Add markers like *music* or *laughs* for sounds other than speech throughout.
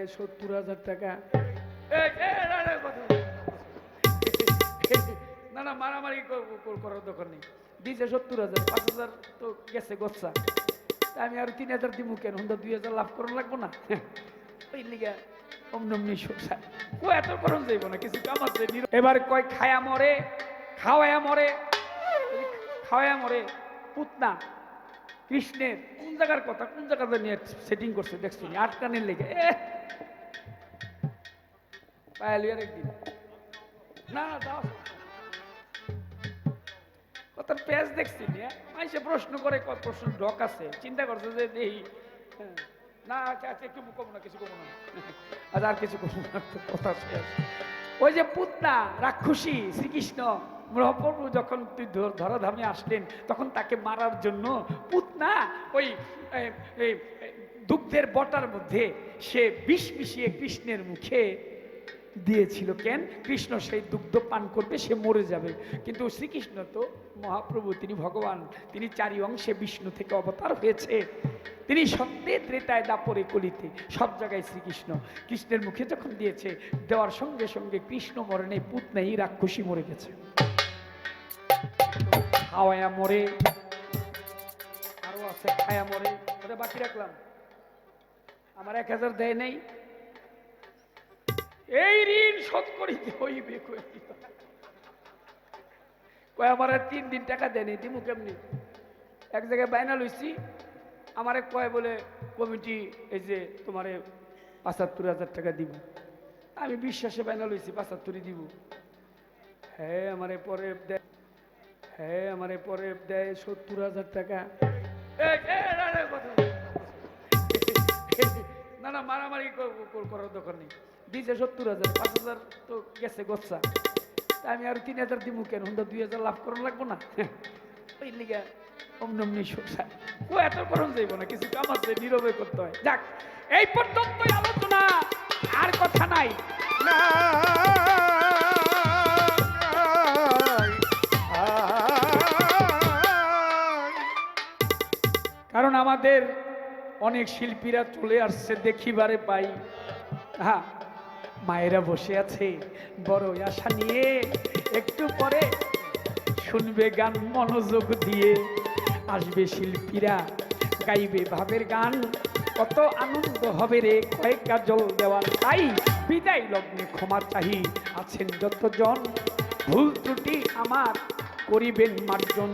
দেয় সত্তর হাজার টাকা। না না, মারামারি কর- কর- করার দরকার নেই। দিছে সত্তর হাজার, পাঁচ হাজার তো গেছে গচ্ছা। তা আমি আর তিন হাজার দিব কেন? হুন্দা দুই হাজার লাভ করা লাগবো না? ওই লিগা অমনি শোষায় ও এত করণ যাইব না, কিছু কাম আছে? এবার কয়, খায়া মরে, খাওয়ায়া মরে খাওয়ায়া মরে, পুতনা। কৃষ্ণের কোন জায়গার কথা কোন জায়গাতে নিয়ে সেটিং করছে দেখছি আটকানের লেগে। একদিন না দাও। কত পেজ দেখছি মাইসে প্রশ্ন করে কত প্রশ্ন ডক আছে। চিন্তা করছে যে এই হ্যাঁ, না আচ্ছা আচ্ছা একটু কম না কিছু কম না। আচ্ছা আর কিছু কম না কথা ওই যে পুতনা রাক্ষসী শ্রীকৃষ্ণ। মহাপ্রভু যখন ধরাধামে আসলেন, তখন তাকে মারার জন্য পুতনা ওই দুগ্ধের বটার মধ্যে সে বিষ মিশিয়ে কৃষ্ণের মুখে দিয়েছিল। কেন? কৃষ্ণ সেই দুগ্ধ পান করবে, সে মরে যাবে। কিন্তু শ্রীকৃষ্ণ তো মহাপ্রভু, তিনি ভগবান, তিনি চারি অংশে বিষ্ণু থেকে অবতার হয়েছে। তিনি সত্যে ত্রেতায় দাপরে কলিতে, সব জায়গায় শ্রীকৃষ্ণ। কৃষ্ণের মুখে যখন দিয়েছে, দেওয়ার সঙ্গে সঙ্গে কৃষ্ণ মরণে পুত নেই রাক্ষসী মরে গেছে। খাওয়ায়া মরে। আরও আছে খায়া মরে। ওটা বাকি রাখলাম। আমার এক হাজার দেয় নাই। এই ঋণ শোধ করিতে হইবে কয়, আমার তিন দিন টাকা দেয়নি দিমু কেমনি? এক জায়গায় বায়না লইছি। আমারে কয় বলে, কমিটি, এই যে তোমারে পাঁচাত্তর হাজার টাকা দিব। আমি বিশ্বাসে বায়না লইছি, পাঁচাত্তরই দিব। হ্যাঁ আমারে পরে আমারে পরে দেয় সত্তর হাজার টাকা। না, না। না না মারামারি কর- কর- করার দরকার নেই। দিছে সত্তর হাজার পাঁচ হাজার তো গেছে গচ্ছা। আমি আর তিন হাজার দিব কেন? হুন্দা দুই হাজার লাভ করা লাগবো না? ওই লিগা অমনি শোষায় ও এত করণ যাইব না কিছু কাম আছে নীরবে করতে হয়। যাক এই পর্যন্তই আলোচনা আর কথা নাই। কারণ আমাদের অনেক শিল্পীরা চলে আসছে, দেখিবারে পাই। হ্যাঁ মায়েরা বসে আছে, বড় আশা নিয়ে একটু পরে শুনবে গান, মনোযোগ দিয়ে আসবে শিল্পীরা, গাইবে ভাবের গান। কত আনন্দ হবে রে, কয়েক জল দেওয়ার তাই বিদায় লগ্নে ক্ষমা চাহি, আছেন যতজন। ভুল ত্রুটি আমার করিবেন মার্জন।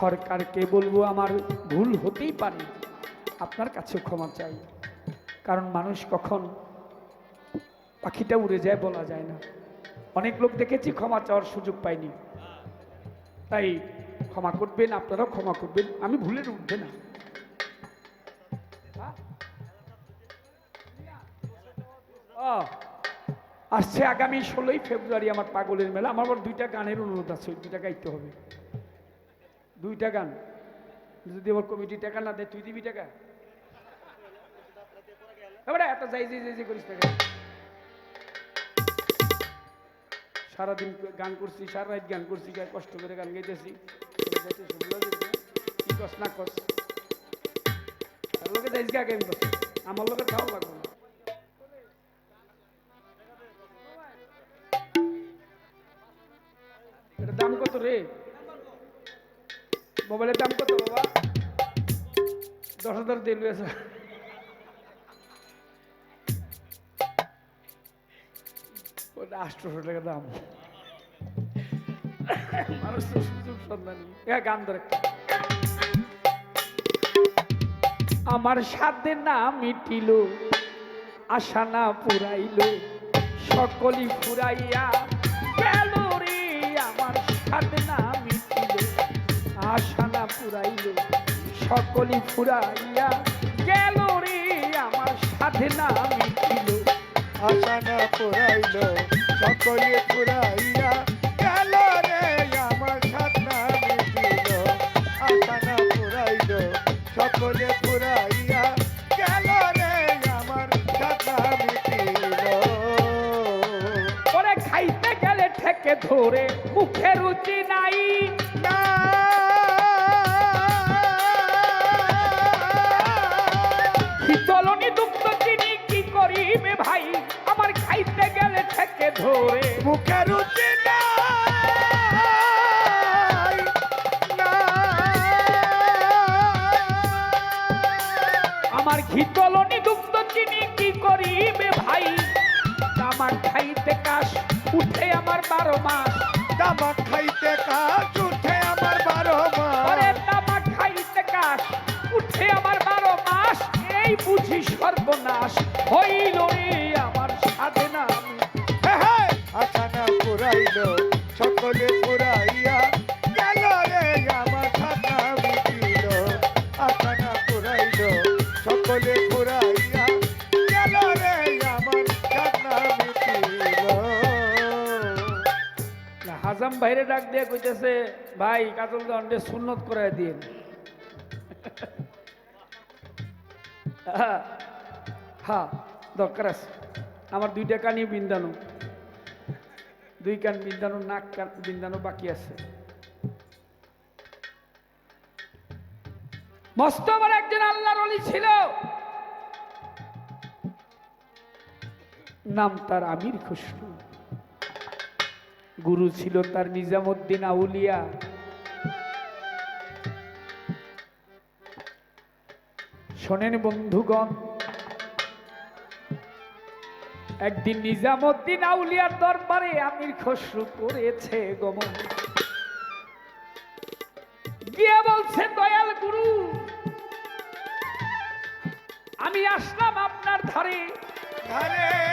সরকারকে বলব, আমার ভুল হতেই পারে। আপনার কাছে ক্ষমা চাই। কারণ মানুষ কখন পাখিটা উড়ে যায় বলা যায় না। অনেক লোক দেখেছি ক্ষমা চাওয়ার সুযোগ পাইনি তাই ক্ষমা করবেন, আপনারাও ক্ষমা করবেন, আমি ভুলের উঠবে না। আসছে আগামী ষোলোই ফেব্রুয়ারি আমার পাগলের মেলা। আমার আবার দুইটা গানের অনুরোধ আছে দুইটা গাইতে হবে। দুইটা গান যদি আমার কমিটি টাকা না দেয়, তুই দিবি টাকা? এবারে এত যাই যাই যাই করিস টাকা সারাদিন গান করছি, সারা রাত গান করছি কষ্ট করে গান গাইতেছি। কি কস না কস লোকে যাইস গা গান কস আমার লোকে খাওয়া লাগবে না। এটার দাম কত রে? মোবাইলের দাম কত বাবা? দশ হাজার আছে ওটা আটশোশো টাকা দাম। মানুষ তো সুযোগ সন্ধানী। গান ধরে। আমার সাথে না মিটিল, আশা না পুরাইল, সকলই ফুরাইয়া গেল রে। আমার সাথে না মিটিল, আশা না পুরাইল সকলই ফুরাইয়া গেল রে, আমার সাথে না মিটিল আশা না পুরাইল সকলে পুরাইয়া গেল রে, আমার সাধনা মিটিল আশা না পুরাইল সকলে পুরাইয়া গেল রে, আমার সাধনা মিটিল ওরে খাইতে গেলে ঠেকে ধরে, মুখে রুচি নাই। বারো মাস। তামাক খাইতে কাজ উঠে আমার বারো মাস। তামাক খাইতে কাজ উঠে আমার বারো মাস। এই বুঝি সর্বনাশ হইল বাইরে ডাক দিয়ে কইতেছে, ভাই, কাজল দণ্ডে সুন্নত করে দিন। *laughs* হ্যাঁ দরকার আছে। আমার দুইটা কানই বিন্দানো। দুই কান বিন্দানো, নাক কান বিন্দানো বাকি আছে। মস্ত বড় একজন আল্লাহর অলি ছিল। নাম তার আমির খুশরু গুরু ছিল তার নিজামুদ্দিন আউলিয়া। শোনেন বন্ধুগণ, একদিন নিজামুদ্দিন আউলিয়ার দরবারে আমির খসরু করেছে গমন। গিয়ে বলছে, দয়াল গুরু, আমি আসলাম আপনার ধারে। ঘরে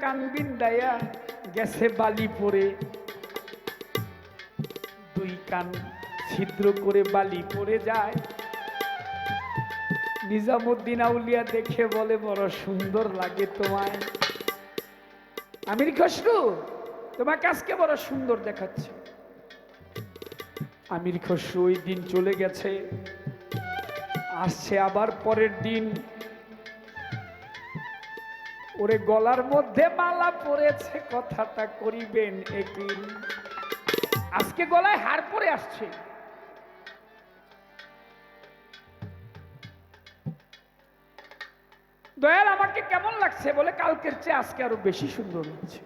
কানবিন দায়া গেছে বালি পড়ে দুই কান ছিদ্র করে বালি পড়ে যায়। নিজামুদ্দিন আউলিয়া দেখে বলে, বড় সুন্দর লাগে তোমায়। আমির খসরু, তোমাকে আজকে বড় সুন্দর দেখাচ্ছে। আমির খসরু ওই দিন চলে গেছে। আসছে আবার পরের দিন। ওরে গলার মধ্যে মালা পড়েছে কথাটা করিবেন একদিন। আজকে গলায় হার পরে আসছে। দয়াল, আমাকে কেমন লাগছে বলে কালকের চেয়ে আজকে আরও বেশি সুন্দর লাগছে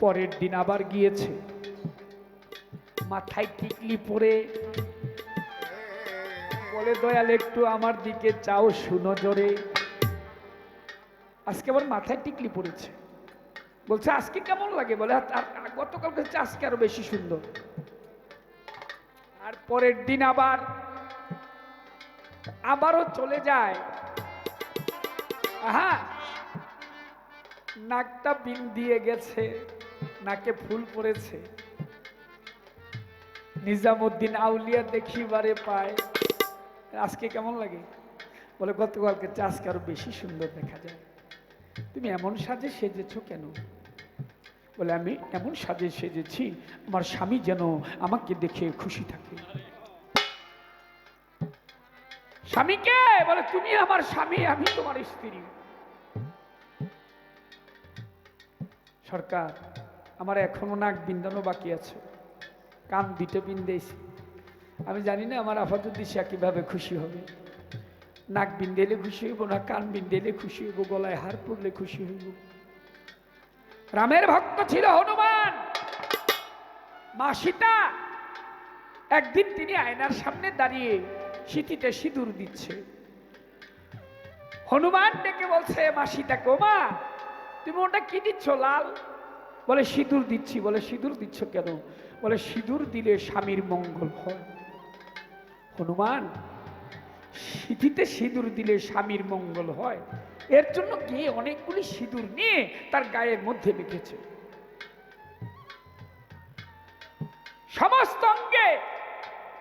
পরের দিন আবার গিয়েছে। মাথায় টিকলি পরে বলে, দয়াল, একটু আমার দিকে চাও, শুনো জোরে। আজকে আবার মাথায় টিকলি পড়েছে। বলছে, আজকে কেমন লাগে? বলে, আর হচ্ছে আজকে আরও বেশি সুন্দর। আর পরের দিন আবার, আবারও চলে যায়। নাকটা বিন দিয়ে গেছে, নাকে ফুল পড়েছে। নিজামুদ্দিন আউলিয়া দেখিবারে পায়। আজকে কেমন লাগে? বলে, গতকালকে আজকে আরও বেশি সুন্দর দেখা যায়। তুমি এমন সাজে সেজেছ কেন? বলে, আমি এমন সাজে সেজেছি, আমার স্বামী যেন আমাকে দেখে খুশি থাকে। স্বামীকে বলে, তুমি আমার স্বামী, আমি তোমার স্ত্রী। সরকার, আমার এখনও নাক বিন্দানো বাকি আছে। কান দিতে বিন্দেছি আমি জানি না আমার দিশা কীভাবে খুশি হবে। নাক বিন্দেলে খুশি হইব, না কান বিন্দেলে খুশি হইব, গলায় হার পড়লে খুশি হইব। রামের ভক্ত ছিল হনুমান। মা সীতা। একদিন তিনি আয়নার সামনে দাঁড়িয়ে সিঁথিতে সিঁদুর দিচ্ছে। হনুমান ডেকে বলছে, মা সীতা কোমা তুমি ওটা কি দিচ্ছ, লাল? বলে, সিঁদুর দিচ্ছি। বলে, সিঁদুর দিচ্ছ কেন? বলে, সিঁদুর দিলে স্বামীর মঙ্গল হয়। হনুমান, সিঁথিতে সিঁদুর দিলে স্বামীর মঙ্গল হয়। এর জন্য গিয়ে অনেকগুলি সিঁদুর নিয়ে তার গায়ের মধ্যে মেখেছে সমস্ত অঙ্গে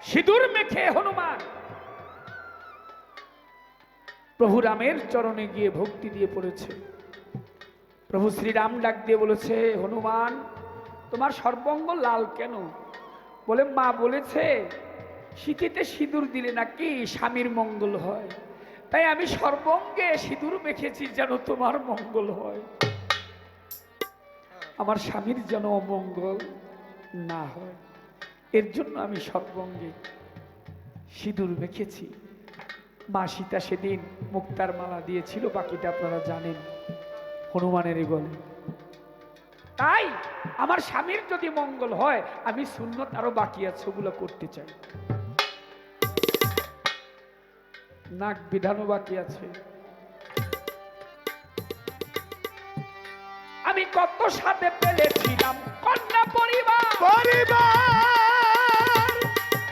সিঁদুর মেখে হনুমান। প্রভু রামের চরণে গিয়ে ভক্তি দিয়ে পড়েছে। প্রভু শ্রীরাম ডাক দিয়ে বলেছে, হনুমান, তোমার সর্বঙ্গ লাল কেন? বলে, মা বলেছে শীতিতে সিঁদুর দিলে নাকি স্বামীর মঙ্গল হয়? তাই আমি সর্বঙ্গে সিঁদুর মেখেছি যেন তোমার মঙ্গল হয়। আমার স্বামীর যেন অমঙ্গল না হয়। এর জন্য আমি সর্বঙ্গে সিঁদুর মেখেছি। মা সীতা সেদিন মুক্তার মালা দিয়েছিল, বাকিটা আপনারা জানেন হনুমানের গলে তাই আমার স্বামীর যদি মঙ্গল হয়, আমি সুন্নত আরও বাকি আছে, ওগুলো করতে চাই। নাক বিধানও বাকি আছে। আমি কত সাথে পেলেছিলাম কন্যা পরিবার। পরিবার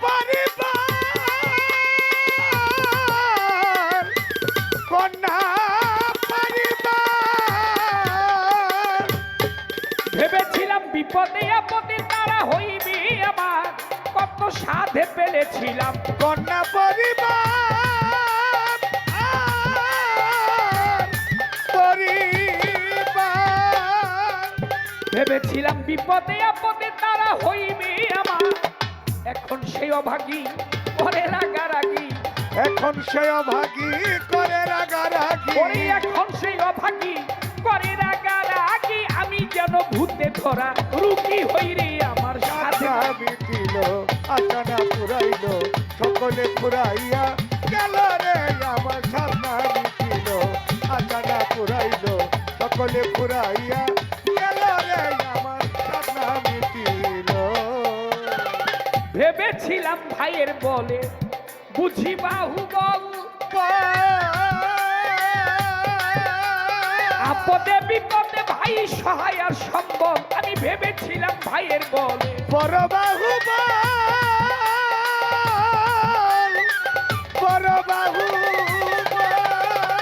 পরিবার কন্যা পরিবার। ভেবেছিলাম বিপদে আপদে তারা হইবি আমার কত সাধে পেলেছিলাম কন্যা পরিবার। ভেবেছিলাম বিপদে আপদে তারা হইবি আমার। এখন সেই অভাগী করে রাগারাগি। এখন সে অভাগী করে রাগারাগি। এখন সেই অভাগী করে রাগারাগি। আমি যেন ভূতে ধরা রুকি হই রে আমার সাথে। মিটিল আশানা ফুরাইল সকলে ফুরাইয়া গেল রে আমার সামনা মিটিল আশানা ফুরাইল সকলে ফুরাইয়া ভেবেছিলাম ভাইয়ের বলে। বুঝি বাহু বল। আপদে বিপদে ভাই সহায় আর সম্ভব আমি ভেবেছিলাম ভাইয়ের বলে। বড়বাহু বড়বাহু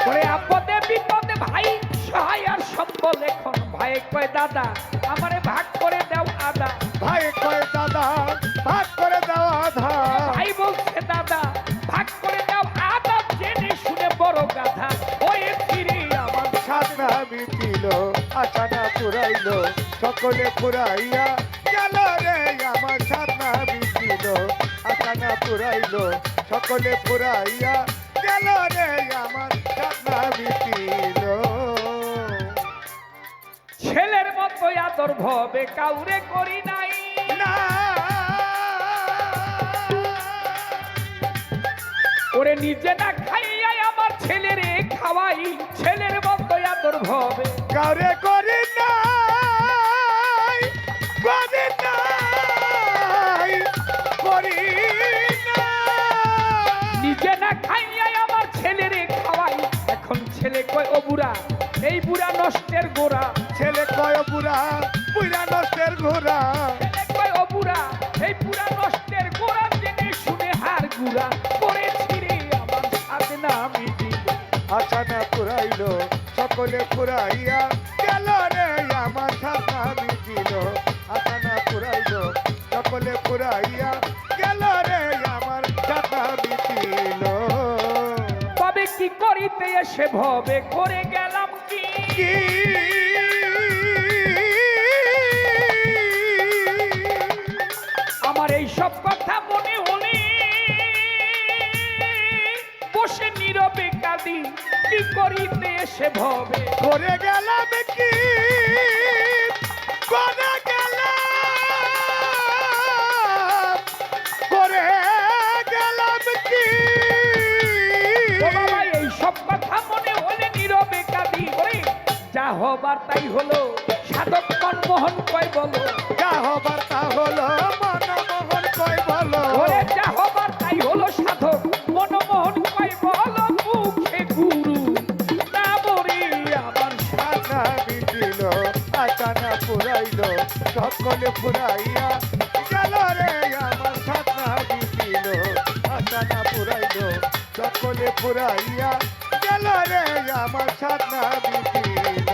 ওরে আপদে বিপদে ভাই সহায় আর সম্বল। এখন ভাই কয় দাদা আমারে ভাগ করে দাও আদা। ভাই কয় দাদা ভাগ পুরাইল সকলে পুরাইয়া গেল রে আমার সাধনা মিটিল আশানা পুরাইল সকলে পুরাইয়া গেল রে আমার সাধনা মিটিল ছেলের মতো আদর ভবে কাউরে করি নাই। না। ওরে নিজে না খাইয়াই আমার ছেলেরে খাওয়াই ছেলের মতো আদর ভবে। কারে করি কয় ও বুড়া এই বুড়া নষ্টের গোড়া। ছেলে কয় বুড়া বুড়া নষ্টের ঘোড়া ছেলে কয় ও বুড়া এই বুড়া নষ্টের গোড়া জেনে শুনে হার গুড়া। করেছি রে আমার সাথে না মিটি আশানা পুরাইল সকলে পুরাইয়া গেল রে আমার সাথা মিটিল আশানা পুরাইল সকলে পুরাইয়া গেল রে করিতে এসে ভবে করে গেলাম কি? কি? আমার এই সব কথা মনে হলে বসে নীরবে কাঁদি কি করিতে এসে ভবে? করে গেলাম কি? হবার তাই হলো সাধক মনমোহন কয় বলো। যা হবার তা হলো মনমোহন কই বলো। ওরে যা হবার তাই হলো সাধক মনমোহন কয় বলো মুখে গুরু না বরে আমার আনা মিটিল আটানা পুরাইল সকলে পুরাইয়া গেল রে আমার সাতনা মিটিল আটানা পুরাইল সকলে পুরাইয়া গেল রে আমার সাতনা মিটিল